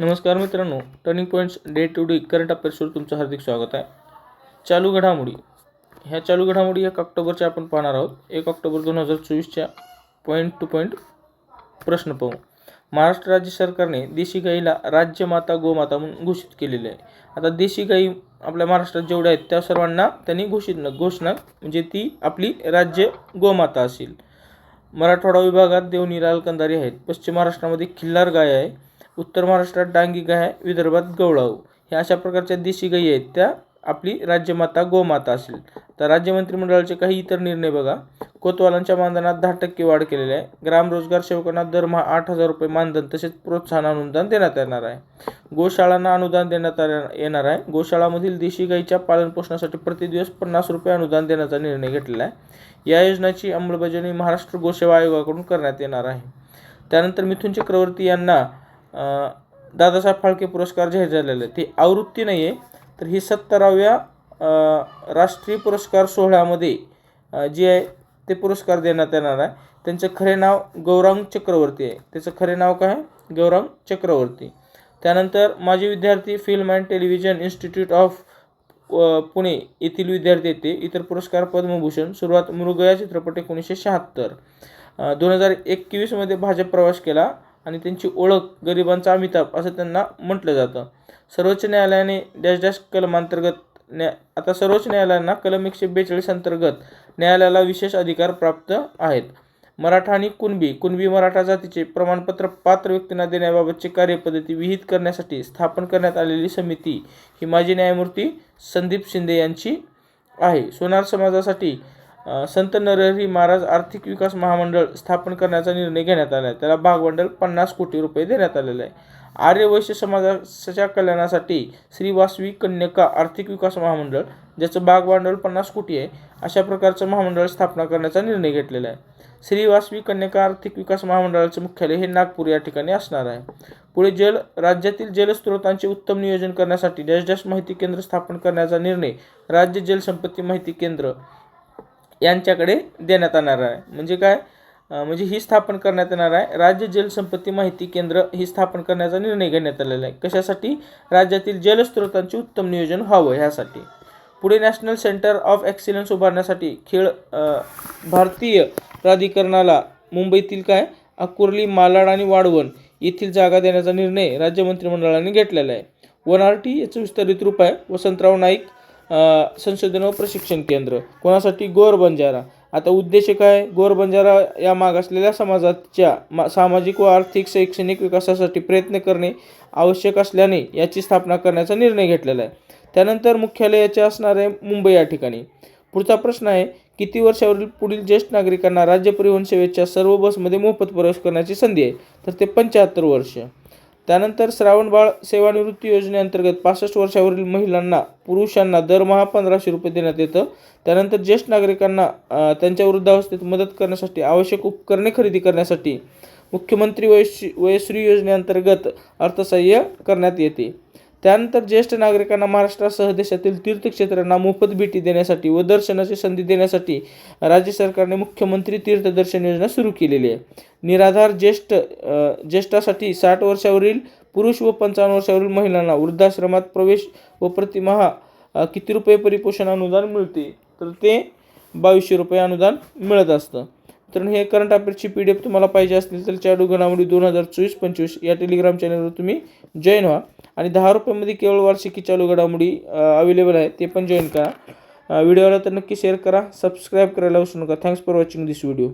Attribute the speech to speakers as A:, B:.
A: नमस्कार मित्रांनो turning points day to day current अफेअर्सवर तुमचं हार्दिक स्वागत आहे. चालू घडामोडी. ह्या चालू घडामोडी एक ऑक्टोबरच्या आपण पाहणार आहोत. एक ऑक्टोबर दोन हजार चोवीसच्या पॉईंट टू पॉईंट प्रश्न पाहू. महाराष्ट्र राज्य सरकारने देशी गाईला राज्यमाता गोमाता म्हणून घोषित केलेले आहे. आता देशी गाई आपल्या महाराष्ट्रात जेवढ्या आहेत त्या सर्वांना त्यांनी घोषित घोषणा म्हणजे ती आपली राज्य गोमाता असेल. मराठवाडा विभागात देवनी लाल कंदारी आहेत. पश्चिम महाराष्ट्रामध्ये खिल्लार गाय आहे. उत्तर महाराष्ट्रात डांगी गाय आहे विदर्भात गवळाऊ. ह्या अशा प्रकारच्या देशी गायी आहेत त्या आपली राज्यमाता गोमाता असेल. तर राज्य मंत्रिमंडळाचे काही इतर निर्णय बघा. कोतवालांच्या मानधनात दहा टक्के वाढ केलेली आहे. ग्रामरोजगार सेवकांना दरमहा आठ हजार रुपये मानधन तसेच प्रोत्साहन अनुदान देण्यात येणार आहे. गोशाळांना अनुदान देण्यात येणार आहे. गोशाळामधील देशी गाईच्या पालनपोषणासाठी प्रतिदिवस पन्नास रुपये अनुदान देण्याचा निर्णय घेतलेला आहे. या योजनेची अंमलबजावणी महाराष्ट्र गोसेवा आयोगाकडून करण्यात येणार आहे. त्यानंतर मिथुन चक्रवर्ती यांना दादासाहेब फाळके पुरस्कार जाहीर झालेले आहे ते आवृत्ती नाही आहे तर ही सत्तराव्या राष्ट्रीय पुरस्कार सोहळ्यामध्ये जे आहे ते पुरस्कार देण्यात येणार आहे. त्यांचं खरे नाव गौरांग चक्रवर्ती आहे. त्याचं खरे नाव काय आहे? गौरांग चक्रवर्ती. त्यानंतर माजी विद्यार्थी film and television institute of Pune येथील विद्यार्थी येते इतर पुरस्कार पद्मभूषण सुरुवात मृगया चित्रपट एकोणीसशे शहात्तर. दोन हजार एकवीसमध्ये भाजप प्रवास केला. आणि त्यांची ओळख गरिबांचा अमिताभ असं त्यांना म्हटलं जातं. सर्वोच्च न्यायालयाने डॅश डॅश कलमांतर्गत न्या आता सर्वोच्च न्यायालयांना कलम एकशे बेचाळीस अंतर्गत न्यायालयाला विशेष अधिकार प्राप्त आहेत. मराठा आणि कुणबी कुणबी मराठा जातीचे प्रमाणपत्र पात्र व्यक्तींना देण्याबाबतची कार्यपद्धती विहित करण्यासाठी स्थापन करण्यात आलेली समिती ही माजी न्यायमूर्ती संदीप शिंदे यांची आहे. सोनार समाजासाठी संत नरहरी महाराज आर्थिक विकास महामंडळ स्थापन करण्याचा निर्णय घेण्यात आला आहे त्याला भागभांडवल पन्नास कोटी रुपये देण्यात आलेलं आहे. आर्य वैश्य समाजाच्या कल्याणासाठी श्रीवासवी कन्यका आर्थिक विकास महामंडळ ज्याचं भागभांडवल पन्नास कोटी आहे अशा प्रकारचं महामंडळ स्थापना करण्याचा निर्णय घेतलेला आहे. श्रीवासवी कन्यका आर्थिक विकास महामंडळाचे मुख्यालय हे नागपूर या ठिकाणी असणार आहे. पुढे जल राज्यातील जलस्रोतांचे उत्तम नियोजन करण्यासाठी डॅश डॅश माहिती केंद्र स्थापन करण्याचा निर्णय राज्य जलसंपत्ती माहिती केंद्र यांच्याकडे देण्यात येणार आहे. म्हणजे काय? म्हणजे ही स्थापन करण्यात येणार आहे. राज्य जलसंपत्ती माहिती केंद्र ही स्थापन करण्याचा निर्णय घेण्यात आलेला आहे. कशासाठी? राज्यातील जलस्रोतांचे उत्तम नियोजन व्हावं ह्यासाठी. पुढे नॅशनल सेंटर ऑफ एक्सिलन्स उभारण्यासाठी खेळ भारतीय प्राधिकरणाला मुंबईतील काय? अकुर्ली मालाड आणि वाढवण येथील जागा देण्याचा निर्णय राज्य मंत्रिमंडळाने घेतलेला आहे. वन आर टी याचं विस्तारित रूप आहे. वसंतराव नाईक संशोधन व प्रशिक्षण केंद्र. कोणासाठी? गोर बंजारा. आता उद्देश काय? गोर बंजारा या मागासलेल्या समाजाच्या मा सामाजिक व आर्थिक शैक्षणिक विकासासाठी प्रयत्न करणे आवश्यक असल्याने याची स्थापना करण्याचा निर्णय घेतलेला आहे. त्यानंतर मुख्यालयाचे असणार आहे मुंबई या ठिकाणी. पुढचा प्रश्न आहे किती वर्षावरील पुढील ज्येष्ठ नागरिकांना राज्य परिवहन सेवेच्या सर्व बसमध्ये मोफत प्रवेश करण्याची संधी आहे? तर ते पंच्याहत्तर वर्ष. त्यानंतर श्रावणबाळ सेवानिवृत्ती योजनेअंतर्गत पासष्ट वर्षावरील महिलांना पुरुषांना दरमहा पंधराशे रुपये देण्यात येतं. त्यानंतर ज्येष्ठ नागरिकांना त्यांच्या वृद्धावस्थेत मदत करण्यासाठी आवश्यक उपकरणे खरेदी करण्यासाठी मुख्यमंत्री वयश्री वयश्री योजनेअंतर्गत अर्थसहाय्य करण्यात येते. त्यानंतर ज्येष्ठ नागरिकांना महाराष्ट्रासह देशातील तीर्थक्षेत्रांना मोफत भेटी देण्यासाठी व दर्शनाची संधी देण्यासाठी राज्य सरकारने मुख्यमंत्री तीर्थदर्शन योजना सुरू केलेली आहे. निराधार ज्येष्ठ ज्येष्ठासाठी साठ वर्षावरील पुरुष व पंचावन्न वर्षावरील महिलांना वृद्धाश्रमात प्रवेश व प्रतिमहा किती रुपये परिपोषण अनुदान मिळते? तर ते बावीसशे रुपये अनुदान मिळत असतं. तर हे करंट अफेअर्सची पी डी एफ तुम्हाला पाहिजे असतील तर चाडू घडामोडी दोन हजार चोवीस पंचवीस या टेलिग्राम चॅनलवर तुम्ही जॉईन व्हा. आणि दहा रुपयामध्ये केवळ वार्षिकी चालू घडामोडी अवेलेबल आहे ते पण जॉईन करा. व्हिडिओला तर नक्की शेअर करा सबस्क्राईब करायला विसरू नका. Thanks for watching this video